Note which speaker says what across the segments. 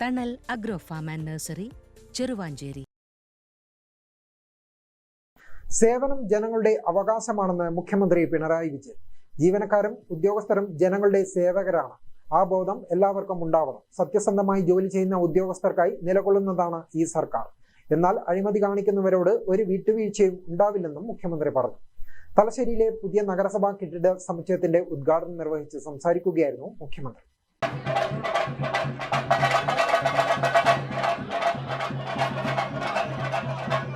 Speaker 1: തണൽ agro farm and nursery Cheruvanchery
Speaker 2: സേവനം ജനങ്ങളുടെ അവകാശമാണെന്ന് മുഖ്യമന്ത്രി പിണറായി വിജയൻ ജീവനക്കാരും ഉദ്യോഗസ്ഥരും ജനങ്ങളുടെ സേവകരാണ് ആ ബോധം എല്ലാവർക്കും ഉണ്ടാവണം സത്യസന്ധമായി ജോലി ചെയ്യുന്ന ഉദ്യോഗസ്ഥർക്കായി നിലകൊള്ളുന്നതാണ് ഈ സർക്കാർ എന്നാൽ അഴിമതി കാണിക്കുന്നവരോട് ഒരു വിട്ടുവീഴ്ചയും ഉണ്ടാവില്ലെന്നും മുഖ്യമന്ത്രി പറഞ്ഞു തലശ്ശേരിയിലെ പുതിയ നഗരസഭാ കെട്ടിട സമുച്ചയത്തിന്റെ ഉദ്ഘാടനം നിർവഹിച്ച് സംസാരിക്കുകയായിരുന്നു മുഖ്യമന്ത്രി Thank you.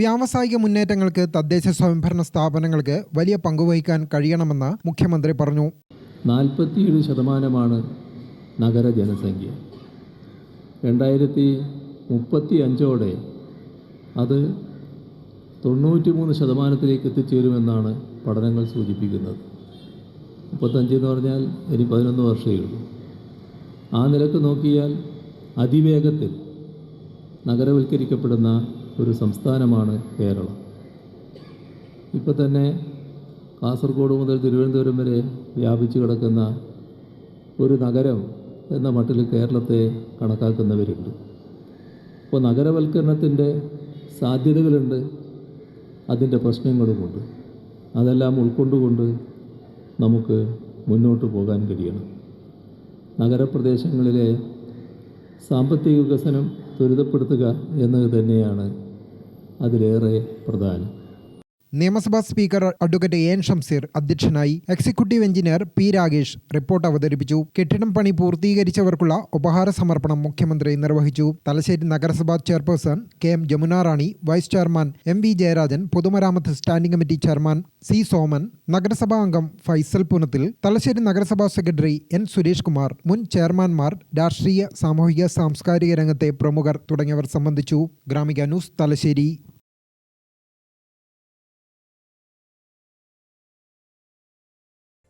Speaker 3: വ്യാവസായിക മുന്നേറ്റങ്ങൾക്ക് തദ്ദേശ സ്വയംഭരണ സ്ഥാപനങ്ങൾക്ക് വലിയ പങ്കുവഹിക്കാൻ കഴിയണമെന്ന് മുഖ്യമന്ത്രി പറഞ്ഞു
Speaker 4: നാൽപ്പത്തിയേഴ് ശതമാനമാണ് നഗര ജനസംഖ്യ രണ്ടായിരത്തി മുപ്പത്തി അഞ്ചോടെ അത് തൊണ്ണൂറ്റി മൂന്ന് ശതമാനത്തിലേക്ക് എത്തിച്ചേരുമെന്നാണ് പഠനങ്ങൾ സൂചിപ്പിക്കുന്നത് മുപ്പത്തഞ്ച് എന്ന് പറഞ്ഞാൽ ഇനി പതിനൊന്ന് വർഷമേ ഉള്ളൂ ആ നിരക്ക് നോക്കിയാൽ അതിവേഗത്തിൽ നഗരവൽക്കരിക്കപ്പെടുന്ന ഒരു സംസ്ഥാനമാണ് കേരളം ഇപ്പോൾ തന്നെ കാസർഗോഡ് മുതൽ തിരുവനന്തപുരം വരെ വ്യാപിച്ചു കിടക്കുന്ന ഒരു നഗരം എന്ന മട്ടിൽ കേരളത്തെ കണക്കാക്കുന്നവരുണ്ട് ഇപ്പോൾ നഗരവൽക്കരണത്തിൻ്റെ സാധ്യതകളുണ്ട് അതിൻ്റെ പ്രശ്നങ്ങളുമുണ്ട് അതെല്ലാം ഉൾക്കൊണ്ടുകൊണ്ട് നമുക്ക് മുന്നോട്ട് പോകാൻ കഴിയണം നഗരപ്രദേശങ്ങളിലെ സാമ്പത്തിക വികസനം ത്വരിതപ്പെടുത്തുക എന്നത് തന്നെയാണ് അതിലേറെ പ്രധാനം
Speaker 3: നിയമസഭാ സ്പീക്കർ അഡ്വക്കേറ്റ് എൻ ഷംസീർ അധ്യക്ഷനായി executive engineer P Rakesh report അവതരിപ്പിച്ചു കെട്ടിടം പണി പൂർത്തീകരിച്ചവർക്കുള്ള ഉപഹാര സമർപ്പണം മുഖ്യമന്ത്രി നിർവഹിച്ചു തലശ്ശേരി നഗരസഭാ chairperson K M Jamunarani Rani vice chairman M V Jayarajan പൊതുമരാമത്ത് standing committee chairman C Soman നഗരസഭാ അംഗം ഫൈസൽ പുനത്തിൽ തലശ്ശേരി നഗരസഭാ സെക്രട്ടറി എൻ സുരേഷ് കുമാർ മുൻ ചെയർമാൻമാർ രാഷ്ട്രീയ സാമൂഹിക സാംസ്കാരിക രംഗത്തെ പ്രമുഖർ തുടങ്ങിയവർ സംബന്ധിച്ചു ഗ്രാമിക ന്യൂസ് തലശ്ശേരി